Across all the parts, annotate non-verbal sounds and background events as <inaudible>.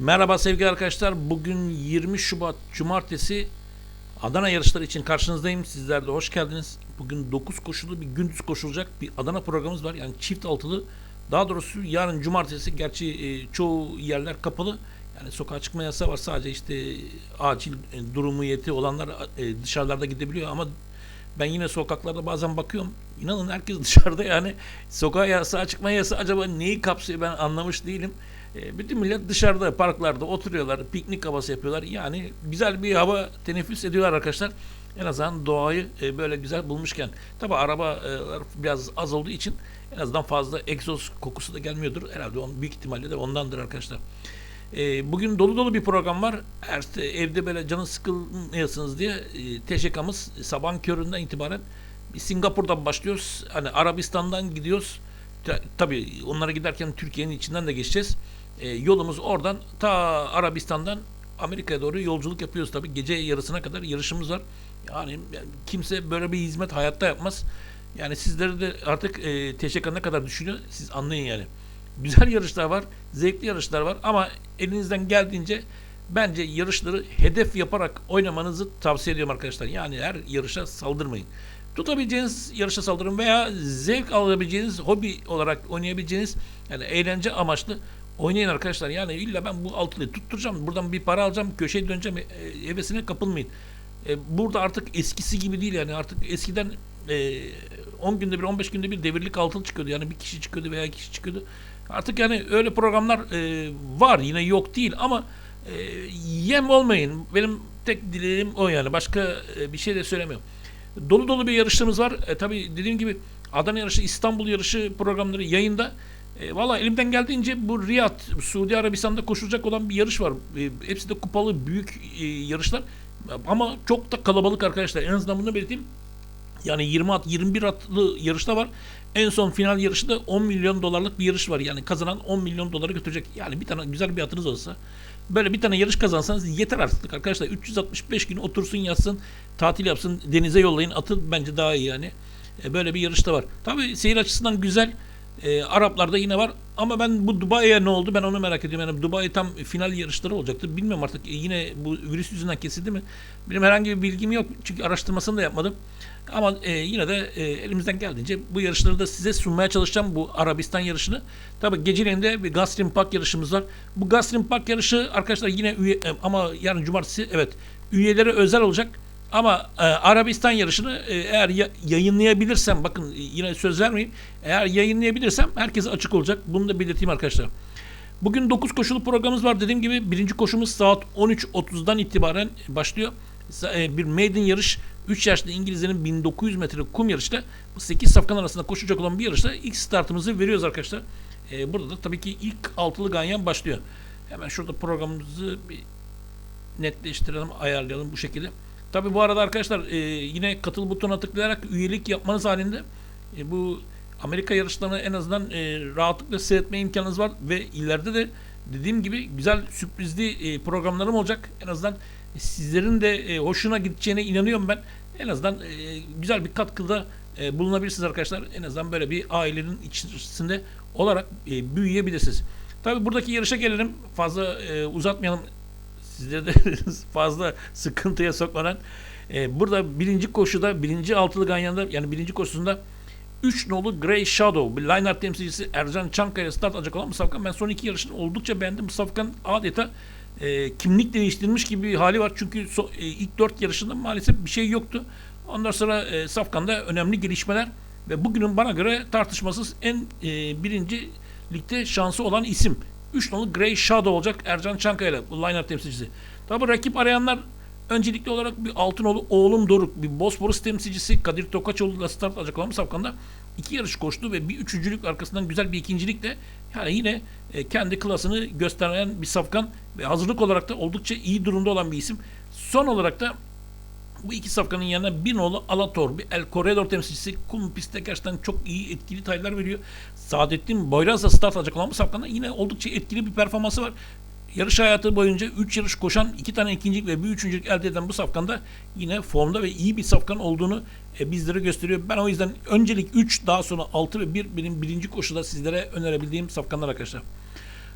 Merhaba sevgili arkadaşlar. Bugün 20 Şubat Cumartesi Adana yarışları için karşınızdayım. Sizler de hoş geldiniz. Bugün 9 koşulu bir gündüz koşulacak bir Adana programımız var. Yani çift altılı. Daha doğrusu yarın Cumartesi gerçi e, çoğu yerler kapalı. Yani sokağa çıkma yasağı var. Sadece işte e, acil e, durumu yeti olanlar e, dışarılarda gidebiliyor ama ben yine sokaklarda bazen bakıyorum. İnanın herkes <laughs> dışarıda yani sokağa yasağı çıkma yasağı acaba neyi kapsıyor ben anlamış değilim. E, bütün millet dışarıda parklarda oturuyorlar, piknik havası yapıyorlar. Yani güzel bir hava teneffüs ediyorlar arkadaşlar. En azından doğayı e, böyle güzel bulmuşken. Tabi arabalar biraz az olduğu için en azından fazla egzoz kokusu da gelmiyordur. Herhalde on, büyük ihtimalle de ondandır arkadaşlar. E, bugün dolu dolu bir program var. Eğer evde böyle canı sıkılmayasınız diye e, TŞK'mız sabahın köründen itibaren Singapur'dan başlıyoruz. Hani Arabistan'dan gidiyoruz. Ta, tabii onlara giderken Türkiye'nin içinden de geçeceğiz. E, yolumuz oradan ta Arabistan'dan Amerika'ya doğru yolculuk yapıyoruz tabii. Gece yarısına kadar yarışımız var. Yani, yani kimse böyle bir hizmet hayatta yapmaz. Yani sizleri de artık e, TŞK ne kadar düşünüyor siz anlayın yani. Güzel yarışlar var, zevkli yarışlar var ama elinizden geldiğince bence yarışları hedef yaparak oynamanızı tavsiye ediyorum arkadaşlar. Yani her yarışa saldırmayın. Tutabileceğiniz yarışa saldırın veya zevk alabileceğiniz, hobi olarak oynayabileceğiniz yani eğlence amaçlı oynayın arkadaşlar. Yani illa ben bu altılıyı tutturacağım, buradan bir para alacağım, köşeye döneceğim, e, hevesine kapılmayın. E, burada artık eskisi gibi değil yani artık eskiden e, 10 günde bir 15 günde bir devirlik altın çıkıyordu. Yani bir kişi çıkıyordu veya kişi çıkıyordu. Artık yani öyle programlar e, var yine yok değil ama e, yem olmayın. Benim tek dileğim o yani. Başka e, bir şey de söylemiyorum. Dolu dolu bir yarışlarımız var. E, tabii dediğim gibi Adana yarışı, İstanbul yarışı programları yayında. E, Valla elimden geldiğince bu Riyad, Suudi Arabistan'da koşulacak olan bir yarış var. E, hepsi de kupalı büyük e, yarışlar. Ama çok da kalabalık arkadaşlar. En azından bunu belirteyim. Yani 20 at, 21 atlı yarışta var. En son final yarışı da 10 milyon dolarlık bir yarış var. Yani kazanan 10 milyon doları götürecek. Yani bir tane güzel bir atınız olsa böyle bir tane yarış kazansanız yeter artık arkadaşlar. 365 gün otursun yatsın, tatil yapsın, denize yollayın. Atı bence daha iyi yani. E, böyle bir yarış da var. Tabii seyir açısından güzel. E, Araplarda yine var. Ama ben bu Dubai'ye ne oldu ben onu merak ediyorum. Yani Dubai tam final yarışları olacaktı. Bilmiyorum artık e, yine bu virüs yüzünden kesildi mi? Benim herhangi bir bilgim yok. Çünkü araştırmasını da yapmadım. Ama e, yine de e, elimizden geldiğince bu yarışları da size sunmaya çalışacağım. Bu Arabistan yarışını. Tabii geceleyin de bir Gazprom Park yarışımız var. Bu Gazprom Park yarışı arkadaşlar yine üye, e, ama yarın cumartesi evet üyelere özel olacak. Ama e, Arabistan yarışını e, eğer ya, yayınlayabilirsem bakın yine söz vermeyeyim. Eğer yayınlayabilirsem herkese açık olacak. Bunu da belirteyim arkadaşlar. Bugün 9 koşulu programımız var. Dediğim gibi birinci koşumuz saat 13.30'dan itibaren başlıyor. E, bir maiden yarış 3 yaşlı İngilizlerin 1900 metre kum yarışta bu 8 safkan arasında koşacak olan bir yarışta ilk startımızı veriyoruz arkadaşlar. E, burada da tabii ki ilk altılı ganyan başlıyor. Hemen şurada programımızı bir netleştirelim, ayarlayalım bu şekilde. Tabii bu arada arkadaşlar e, yine katıl butonuna tıklayarak üyelik yapmanız halinde e, bu Amerika yarışlarını en azından e, rahatlıkla seyretme imkanınız var ve ileride de dediğim gibi güzel sürprizli e, programlarım olacak. En azından sizlerin de e, hoşuna gideceğine inanıyorum ben. En azından e, güzel bir katkıda e, bulunabilirsiniz arkadaşlar. En azından böyle bir ailenin içerisinde olarak e, büyüyebilirsiniz. Tabii buradaki yarışa gelelim. Fazla e, uzatmayalım. Sizleri <laughs> fazla sıkıntıya sokmadan. E, burada birinci koşuda, birinci altılı ganyanda yani birinci koşusunda 3 nolu Grey Shadow bir line art temsilcisi Ercan Çankaya start alacak olan Musafkan. Ben son iki yarışını oldukça beğendim. Musafkan adeta e, kimlik değiştirmiş gibi bir hali var. Çünkü so, e, ilk dört yarışında maalesef bir şey yoktu. Ondan sonra e, Safkan'da önemli gelişmeler ve bugünün bana göre tartışmasız en e, birinci ligde şansı olan isim. 3 nolu Grey Shadow olacak Ercan Çankaya ile bu line temsilcisi. Tabi rakip arayanlar öncelikli olarak bir Altınoğlu oğlum Doruk, bir Bosporus temsilcisi Kadir Tokaçoğlu ile start alacak olan Safkan'da iki yarış koştu ve bir üçüncülük arkasından güzel bir ikincilikle yani yine e, kendi klasını gösteren bir safkan ve hazırlık olarak da oldukça iyi durumda olan bir isim. Son olarak da bu iki safkanın yanına bir nolu Alator, bir El Corredor temsilcisi kum pistte gerçekten çok iyi etkili taylar veriyor. Saadettin Boyraz'la start alacak olan bu safkanda yine oldukça etkili bir performansı var. Yarış hayatı boyunca 3 yarış koşan, 2 tane ikincilik ve bir üçüncülük elde eden bu safkanda yine formda ve iyi bir safkan olduğunu e, bizlere gösteriyor. Ben o yüzden öncelik 3 daha sonra 6 ve 1 benim birinci koşuda sizlere önerebildiğim safkanlar arkadaşlar.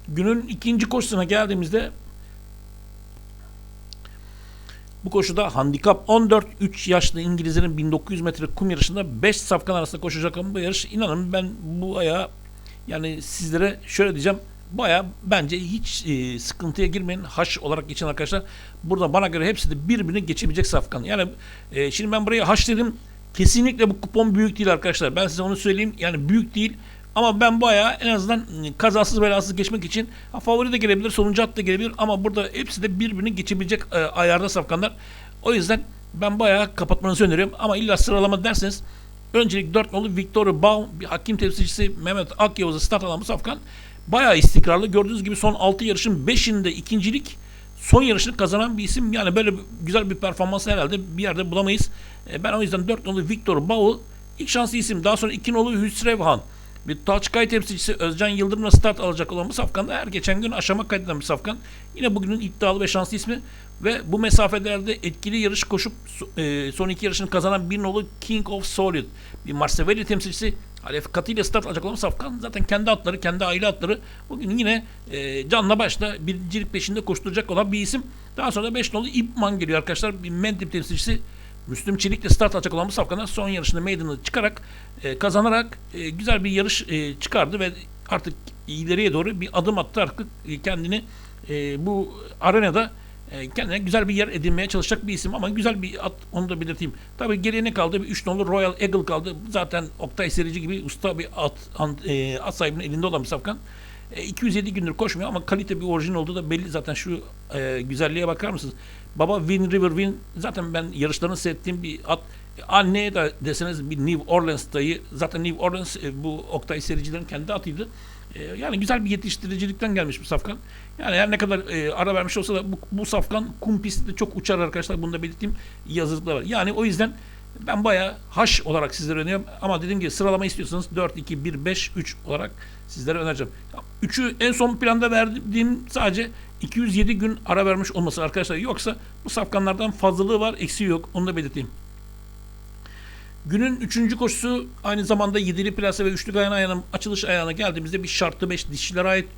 Günün ikinci koşusuna geldiğimizde bu koşuda handikap 14 3 yaşlı İngilizlerin 1900 metre kum yarışında 5 safkan arasında koşacak ama bu yarış inanın ben bu aya yani sizlere şöyle diyeceğim baya bence hiç e, sıkıntıya girmeyin. Haş olarak geçen arkadaşlar. Burada bana göre hepsi de birbirini geçebilecek safkan. Yani e, şimdi ben buraya haş dedim. Kesinlikle bu kupon büyük değil arkadaşlar. Ben size onu söyleyeyim. Yani büyük değil. Ama ben bayağı en azından kazasız belasız geçmek için favori de gelebilir, sonuncu at da gelebilir ama burada hepsi de birbirini geçebilecek e, ayarda safkanlar. O yüzden ben bayağı kapatmanızı öneriyorum ama illa sıralama derseniz öncelik 4 nolu Victor Baum bir hakim temsilcisi Mehmet Akyavuz'a start alan bu safkan bayağı istikrarlı. Gördüğünüz gibi son 6 yarışın 5'inde ikincilik son yarışını kazanan bir isim. Yani böyle güzel bir performans herhalde bir yerde bulamayız. E, ben o yüzden 4 nolu Victor Baul ilk şanslı isim. Daha sonra 2 nolu Hüsrevhan. Bir Taçkay temsilcisi Özcan Yıldırım'la start alacak olan bu safkanda her geçen gün aşama kaydeden bir safkan. Yine bugünün iddialı ve şanslı ismi ve bu mesafelerde etkili yarış koşup e, son iki yarışını kazanan bir nolu King of Solid. Bir Marsevelli temsilcisi Alef Katı start alacak olan safkan zaten kendi atları, kendi aile atları bugün yine e, canla başla birincilik peşinde koşturacak olan bir isim. Daha sonra 5 nolu İpman geliyor arkadaşlar. Bir Mendip temsilcisi Müslüm Çelik'le start alacak olan son yarışında meydanı çıkarak e, kazanarak e, güzel bir yarış e, çıkardı ve artık ileriye doğru bir adım attı artık e, kendini e, bu arenada e, kendine güzel bir yer edinmeye çalışacak bir isim ama güzel bir at onu da belirteyim. Tabii geriye ne kaldı? Bir 3 nolu Royal Eagle kaldı. Zaten Oktay Serici gibi usta bir at, at, e, at sahibinin elinde olan bir safkan. E, 207 gündür koşmuyor ama kalite bir orijin olduğu da belli zaten şu e, güzelliğe bakar mısınız? Baba Win River Win zaten ben yarışlarını seyrettiğim bir at. E, Anneye de deseniz bir New Orleans dayı. Zaten New Orleans e, bu Oktay Sericilerin kendi atıydı. E, yani güzel bir yetiştiricilikten gelmiş bu safkan. Yani her ne kadar e, ara vermiş olsa da bu, bu safkan kum pistte çok uçar arkadaşlar. Bunu da belirteyim. Yazılıklar var. Yani o yüzden ben bayağı haş olarak sizlere öneriyorum. Ama dediğim gibi sıralama istiyorsanız 4, 2, 1, 5, 3 olarak sizlere önereceğim. 3'ü en son planda verdiğim sadece 207 gün ara vermiş olması arkadaşlar. Yoksa bu safkanlardan fazlalığı var, eksiği yok. Onu da belirteyim. Günün üçüncü koşusu aynı zamanda yedili plase ve üçlü gayan ayağının açılış ayağına geldiğimizde bir şartlı 5 dişilere ait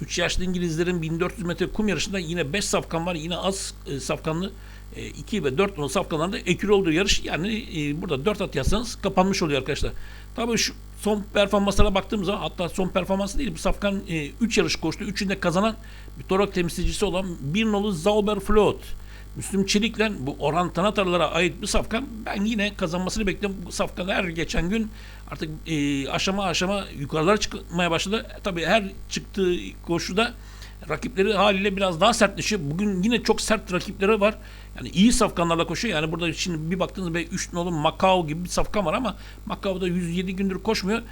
3 yaşlı İngilizlerin 1400 metre kum yarışında yine 5 safkan var. Yine az e, safkanlı 2 e, ve 4 numaralı safkanlarda ekür olduğu yarış. Yani e, burada 4 at yazsanız kapanmış oluyor arkadaşlar. Tabii şu son performanslara baktığımız zaman hatta son performansı değil bu safkan 3 yarış koştu. Üçünde kazanan bir torak temsilcisi olan bir nolu Zauber Float. Müslüm Çelik'le bu Orhan Tanatarlara ait bir safkan ben yine kazanmasını bekliyorum. Bu safkan her geçen gün artık e, aşama aşama yukarılara çıkmaya başladı. E, tabii her çıktığı koşuda rakipleri haliyle biraz daha sertleşiyor. Bugün yine çok sert rakipleri var. Yani iyi safkanlarla koşuyor. Yani burada şimdi bir baktığınız be 3 nolu Macau gibi bir safkan var ama Macau'da 107 gündür koşmuyor. E,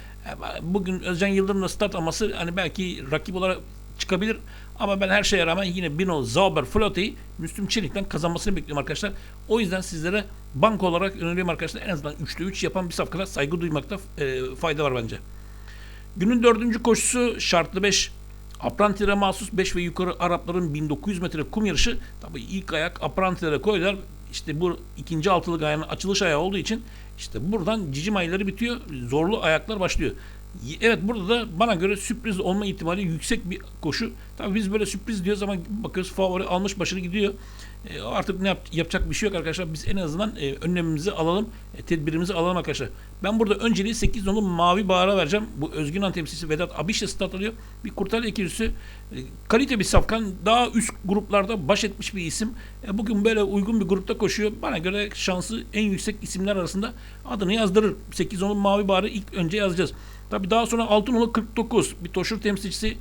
bugün Özcan Yıldırım'la start alması hani belki rakip olarak çıkabilir. Ama ben her şeye rağmen yine Bino Zauber Flotte'yi Müslüm Çelik'ten kazanmasını bekliyorum arkadaşlar. O yüzden sizlere banko olarak öneriyorum arkadaşlar. En azından 3'te 3 yapan bir safkana saygı duymakta e, fayda var bence. Günün dördüncü koşusu şartlı 5 Apranti'ye mahsus 5 ve yukarı Arapların 1900 metre kum yarışı. Tabii ilk ayak Apranti'lere koydular. İşte bu ikinci altılı ayağının açılış ayağı olduğu için işte buradan cicim ayları bitiyor. Zorlu ayaklar başlıyor. Evet burada da bana göre sürpriz olma ihtimali yüksek bir koşu. Tabii biz böyle sürpriz diyoruz ama bakıyoruz favori almış başını gidiyor. E, artık ne yap, yapacak bir şey yok arkadaşlar. Biz en azından e, önlemimizi alalım, e, tedbirimizi alalım arkadaşlar. Ben burada önceliği 8 nolu mavi bağıra vereceğim. Bu Özgün Han temsilcisi Vedat Abiş'le start alıyor. Bir kurtarı ikilisi. E, kalite bir safkan. Daha üst gruplarda baş etmiş bir isim. E, bugün böyle uygun bir grupta koşuyor. Bana göre şansı en yüksek isimler arasında adını yazdırır. 8 nolu mavi bağırı ilk önce yazacağız. Tabii daha sonra Altınoğlu 49 bir toşur temsilcisi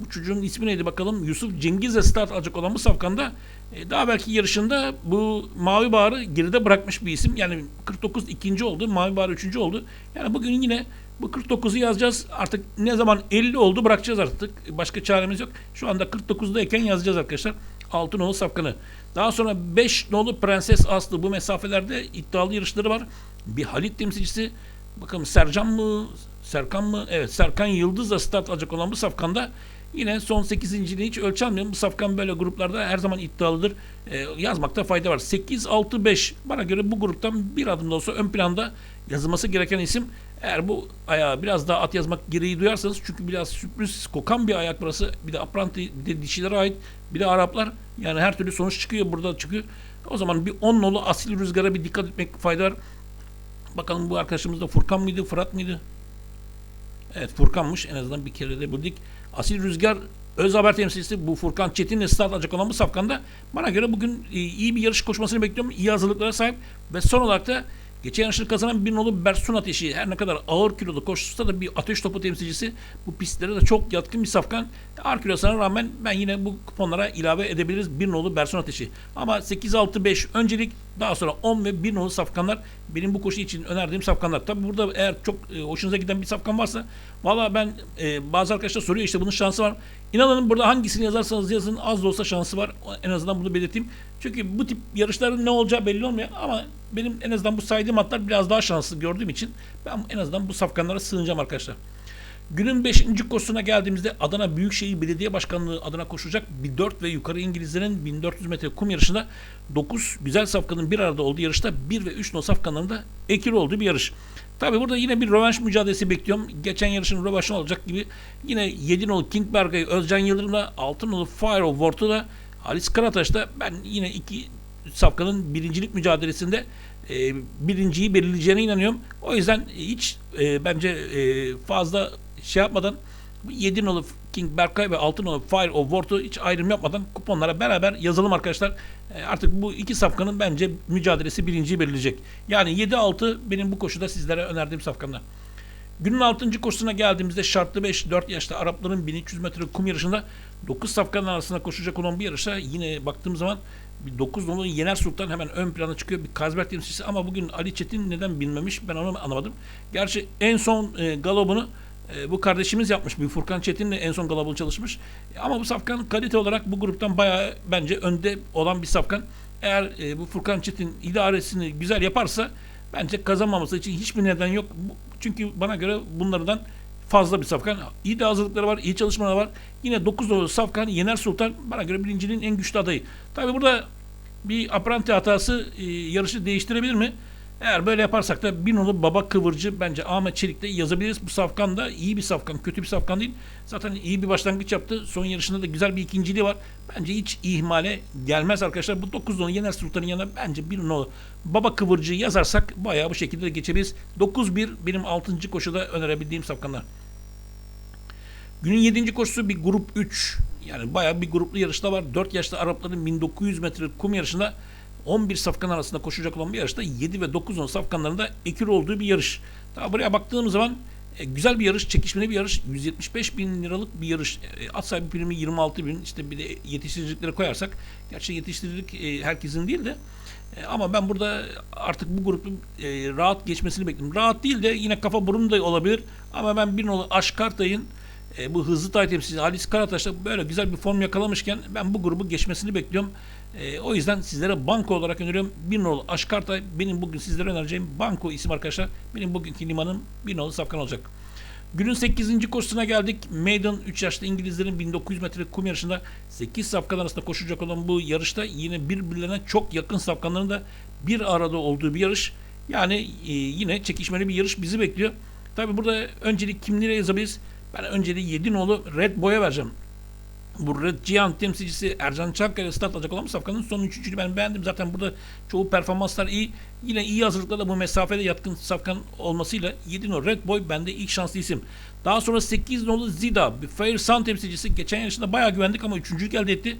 bu çocuğun ismi neydi bakalım Yusuf Cengiz'e start alacak olan bu safkanda e, daha belki yarışında bu Mavi Bağır'ı geride bırakmış bir isim. Yani 49 ikinci oldu. Mavi Bağır üçüncü oldu. Yani bugün yine bu 49'u yazacağız. Artık ne zaman 50 oldu bırakacağız artık. Başka çaremiz yok. Şu anda 49'dayken yazacağız arkadaşlar. Altınoğlu safkanı. Daha sonra 5 nolu Prenses Aslı bu mesafelerde iddialı yarışları var. Bir Halit temsilcisi bakalım Sercan mı Serkan mı? Evet Serkan Yıldız'la start alacak olan bu safkanda yine son 8.liği hiç ölçemiyorum. Bu safkan böyle gruplarda her zaman iddialıdır. Ee, yazmakta fayda var. 8-6-5 bana göre bu gruptan bir adım da olsa ön planda yazılması gereken isim. Eğer bu ayağı biraz daha at yazmak gereği duyarsanız çünkü biraz sürpriz kokan bir ayak burası. Bir de apranti bir de dişilere ait bir de Araplar yani her türlü sonuç çıkıyor burada çıkıyor. O zaman bir 10 nolu asil rüzgara bir dikkat etmek fayda var. Bakalım bu arkadaşımız da Furkan mıydı Fırat mıydı? Evet Furkan'mış en azından bir kere de bildik. Asil Rüzgar öz haber temsilcisi bu Furkan Çetin'le start alacak olan bu safkanda bana göre bugün e, iyi bir yarış koşmasını bekliyorum. İyi hazırlıklara sahip ve son olarak da geçen yarışını kazanan bir nolu Bersun Ateşi her ne kadar ağır kilolu koşsa da bir ateş topu temsilcisi bu pistlere de çok yatkın bir safkan. Ağır kilosuna rağmen ben yine bu kuponlara ilave edebiliriz bir nolu Bersun Ateşi. Ama 8-6-5 öncelik daha sonra 10 ve 1 nolu safkanlar benim bu koşu için önerdiğim safkanlar. Tabi burada eğer çok e, hoşunuza giden bir safkan varsa valla ben e, bazı arkadaşlar soruyor işte bunun şansı var. İnanın burada hangisini yazarsanız yazın az da olsa şansı var. En azından bunu belirteyim. Çünkü bu tip yarışların ne olacağı belli olmuyor ama benim en azından bu saydığım atlar biraz daha şanslı gördüğüm için ben en azından bu safkanlara sığınacağım arkadaşlar. Günün 5. koşusuna geldiğimizde Adana Büyükşehir Belediye Başkanlığı adına koşulacak bir 4 ve yukarı İngilizlerin 1400 metre kum yarışında 9 güzel safkanın bir arada olduğu yarışta 1 ve 3 no safkanların da ekili olduğu bir yarış. Tabi burada yine bir rövanş mücadelesi bekliyorum. Geçen yarışın rövanşı olacak gibi yine 7 nolu King Bergay, Özcan Yıldırım'la 6 nolu Fire of War'da Halis Karataş'ta ben yine iki safkanın birincilik mücadelesinde e, birinciyi belirleyeceğine inanıyorum. O yüzden hiç e, bence e, fazla şey yapmadan 7 nolu King Berkay ve 6 nolu Fire of War'u hiç ayrım yapmadan kuponlara beraber yazalım arkadaşlar. E, artık bu iki safkanın bence mücadelesi birinciyi belirleyecek. Yani 7-6 benim bu koşuda sizlere önerdiğim safkanlar. Günün 6. koşusuna geldiğimizde şartlı 5 4 yaşta Arapların 1300 metre kum yarışında 9 safkanın arasında koşacak olan bir yarışa yine baktığım zaman bir 9 nolu Yener Sultan hemen ön plana çıkıyor. Bir Kazberk temsilcisi ama bugün Ali Çetin neden bilmemiş ben onu anlamadım. Gerçi en son e, galobunu e, bu kardeşimiz yapmış. Bir Furkan Çetin'le en son galobunu çalışmış. Ama bu safkan kalite olarak bu gruptan bayağı bence önde olan bir safkan. Eğer e, bu Furkan Çetin idaresini güzel yaparsa bence kazanmaması için hiçbir neden yok. Çünkü bana göre bunlardan fazla bir safkan. İyi de hazırlıkları var, iyi çalışmaları var. Yine 9 nolu safkan Yener Sultan bana göre birinciliğin en güçlü adayı. Tabi burada bir apranti hatası e, yarışı değiştirebilir mi? Eğer böyle yaparsak da bir nolu baba kıvırcı bence Ahmet Çelik'te yazabiliriz. Bu safkan da iyi bir safkan, kötü bir safkan değil. Zaten iyi bir başlangıç yaptı. Son yarışında da güzel bir ikinciliği var. Bence hiç ihmale gelmez arkadaşlar. Bu 9 nolu Yener Sultan'ın yanına bence bir nolu baba kıvırcı yazarsak bayağı bu şekilde de geçebiliriz. 9-1 benim 6. koşuda önerebildiğim safkanlar. Günün 7. koşusu bir grup 3. Yani bayağı bir gruplu yarışta var. 4 yaşlı Arapların 1900 metre kum yarışında 11 safkan arasında koşacak olan bir yarışta 7 ve 9 on safkanların da ekür olduğu bir yarış. Daha buraya baktığım zaman e, güzel bir yarış, çekişmeli bir yarış. 175 bin liralık bir yarış. E, at sahibi primi 26 bin. İşte bir de yetiştiricilikleri koyarsak. Gerçi yetiştiricilik e, herkesin değil de. E, ama ben burada artık bu grubun e, rahat geçmesini bekliyorum. Rahat değil de yine kafa burun da olabilir. Ama ben bir nolu Aşkartay'ın e, bu hızlı tay temsilcisi Halis Karataş'ta böyle güzel bir form yakalamışken ben bu grubu geçmesini bekliyorum. E, o yüzden sizlere banko olarak öneriyorum. Bir nolu Aşkartay benim bugün sizlere önereceğim banko isim arkadaşlar. Benim bugünkü limanım bir nolu safkan olacak. Günün 8. koşusuna geldik. Maiden 3 yaşlı İngilizlerin 1900 metre kum yarışında 8 safkan arasında koşacak olan bu yarışta yine birbirlerine çok yakın safkanların da bir arada olduğu bir yarış. Yani e, yine çekişmeli bir yarış bizi bekliyor. Tabi burada öncelik kimlere yazabiliriz? Ben önceliği 7 nolu Red Boy'a vereceğim. Bu Red Giant temsilcisi Ercan Çakkaya start alacak olan safkanın son üçüncülüğü ben beğendim. Zaten burada çoğu performanslar iyi. Yine iyi hazırlıklarla bu mesafede yatkın safkan olmasıyla 7 nolu Red Boy bende ilk şanslı isim. Daha sonra 8 nolu Zida, bir Fair Sun temsilcisi. Geçen yarışında bayağı güvendik ama üçüncülük elde etti.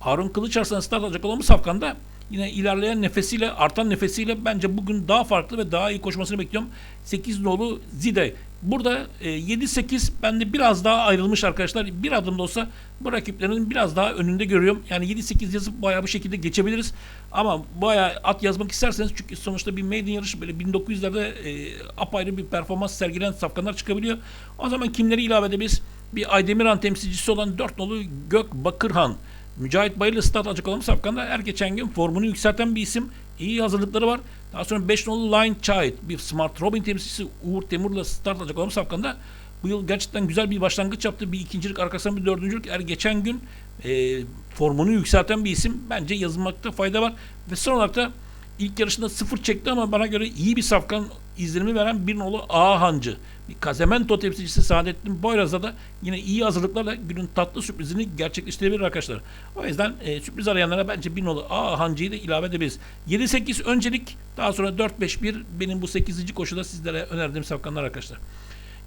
Harun Kılıç Arslan'a start alacak olan bu safkanda yine ilerleyen nefesiyle, artan nefesiyle bence bugün daha farklı ve daha iyi koşmasını bekliyorum. 8 nolu Zide. Burada e, 7-8 bende biraz daha ayrılmış arkadaşlar. Bir adım da olsa bu rakiplerin biraz daha önünde görüyorum. Yani 7-8 yazıp bayağı bu şekilde geçebiliriz. Ama bayağı at yazmak isterseniz çünkü sonuçta bir maiden yarışı böyle 1900'lerde e, apayrı bir performans sergilen safkanlar çıkabiliyor. O zaman kimleri ilave edebiliriz? Bir Aydemiran temsilcisi olan 4 nolu Gök Bakırhan. Mücahit Bayırlı stat açık olan Safkan'da her geçen gün formunu yükselten bir isim. İyi hazırlıkları var. Daha sonra 5 nolu Line Child bir Smart Robin temsilcisi Uğur Temur'la start alacak olan Safkan'da bu yıl gerçekten güzel bir başlangıç yaptı. Bir ikincilik arkasından bir dördüncülük. Er geçen gün e, formunu yükselten bir isim. Bence yazılmakta fayda var. Ve son olarak da ilk yarışında sıfır çekti ama bana göre iyi bir safkan izlenimi veren bir nolu A Hancı. Kazemento temsilcisi Saadettin Boyraz'a da yine iyi hazırlıklarla günün tatlı sürprizini gerçekleştirebilir arkadaşlar. O yüzden e, sürpriz arayanlara bence bir nolu A Hancı'yı da ilave edebiliriz. 7-8 öncelik daha sonra 4-5-1 benim bu 8. koşuda sizlere önerdiğim safkanlar arkadaşlar.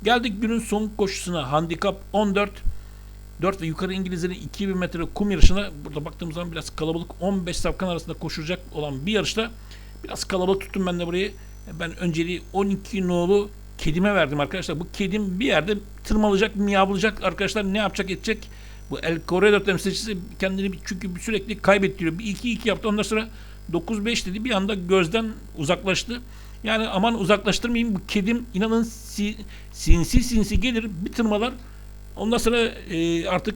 Geldik günün son koşusuna. Handikap 14. 4 ve yukarı İngilizlerin 2000 metre kum yarışına burada baktığımız zaman biraz kalabalık 15 safkan arasında koşulacak olan bir yarışta biraz kalabalık tuttum ben de burayı. Ben önceliği 12 nolu kedime verdim arkadaşlar. Bu kedim bir yerde tırmalayacak, miyavlayacak arkadaşlar ne yapacak edecek. Bu El Corredor temsilcisi kendini çünkü sürekli kaybettiriyor. Bir 2-2 yaptı ondan sonra 9-5 dedi bir anda gözden uzaklaştı. Yani aman uzaklaştırmayayım bu kedim inanın si- sinsi sinsi gelir bir tırmalar Ondan sonra e, artık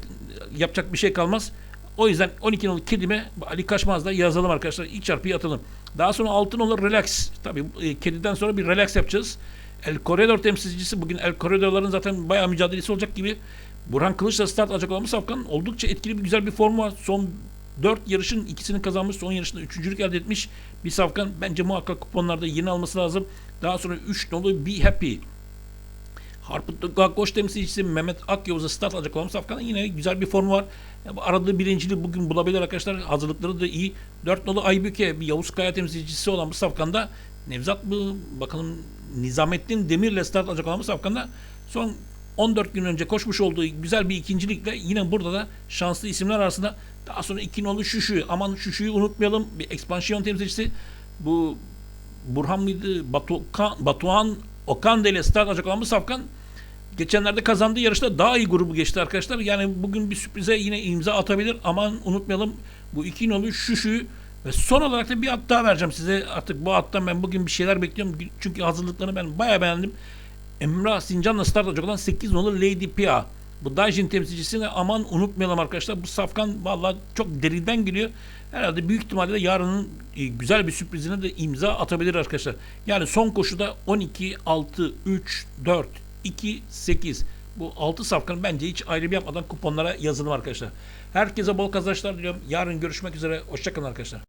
yapacak bir şey kalmaz. O yüzden 12 nolu kedime Ali Kaçmaz'da yazalım arkadaşlar. İlk çarpıyı atalım. Daha sonra 6 nolu relax. Tabii e, kediden sonra bir relax yapacağız. El Corredor temsilcisi bugün El Corredor'ların zaten bayağı mücadelesi olacak gibi. Burhan Kılıç'la start alacak olan safkan oldukça etkili bir güzel bir formu var. Son 4 yarışın ikisini kazanmış. Son yarışında üçüncülük elde etmiş bir safkan. Bence muhakkak kuponlarda yeni alması lazım. Daha sonra 3 nolu Be Happy. Harput Gaggoş temsilcisi Mehmet Akyavuz'a start alacak olan Safkan'ın yine güzel bir formu var. Aradığı birinciliği bugün bulabilir arkadaşlar. Hazırlıkları da iyi. 4 nolu Aybüke bir Yavuz Kaya temsilcisi olan bu Safkan'da Nevzat mı bakalım Nizamettin Demir'le start alacak olan bu Safkan'da son 14 gün önce koşmuş olduğu güzel bir ikincilikle yine burada da şanslı isimler arasında daha sonra 2 nolu Şuşu aman Şuşu'yu unutmayalım bir ekspansiyon temsilcisi bu Burhan mıydı? Batukan, Batuhan Okande ile start alacak olan bu Safkan geçenlerde kazandığı yarışta daha iyi grubu geçti arkadaşlar. Yani bugün bir sürprize yine imza atabilir. Aman unutmayalım bu iki nolu Şuşu'yu ve son olarak da bir at daha vereceğim size. Artık bu attan ben bugün bir şeyler bekliyorum. Çünkü hazırlıklarını ben bayağı beğendim. Emrah Sincan'la start alacak olan 8 nolu Lady Pia. Bu Dajin temsilcisini aman unutmayalım arkadaşlar. Bu safkan vallahi çok deriden geliyor. Herhalde büyük ihtimalle de yarının e, güzel bir sürprizine de imza atabilir arkadaşlar. Yani son koşuda 12, 6, 3, 4, 2, 8. Bu 6 safkanı bence hiç ayrım yapmadan kuponlara yazılım arkadaşlar. Herkese bol kazançlar diliyorum. Yarın görüşmek üzere. Hoşçakalın arkadaşlar.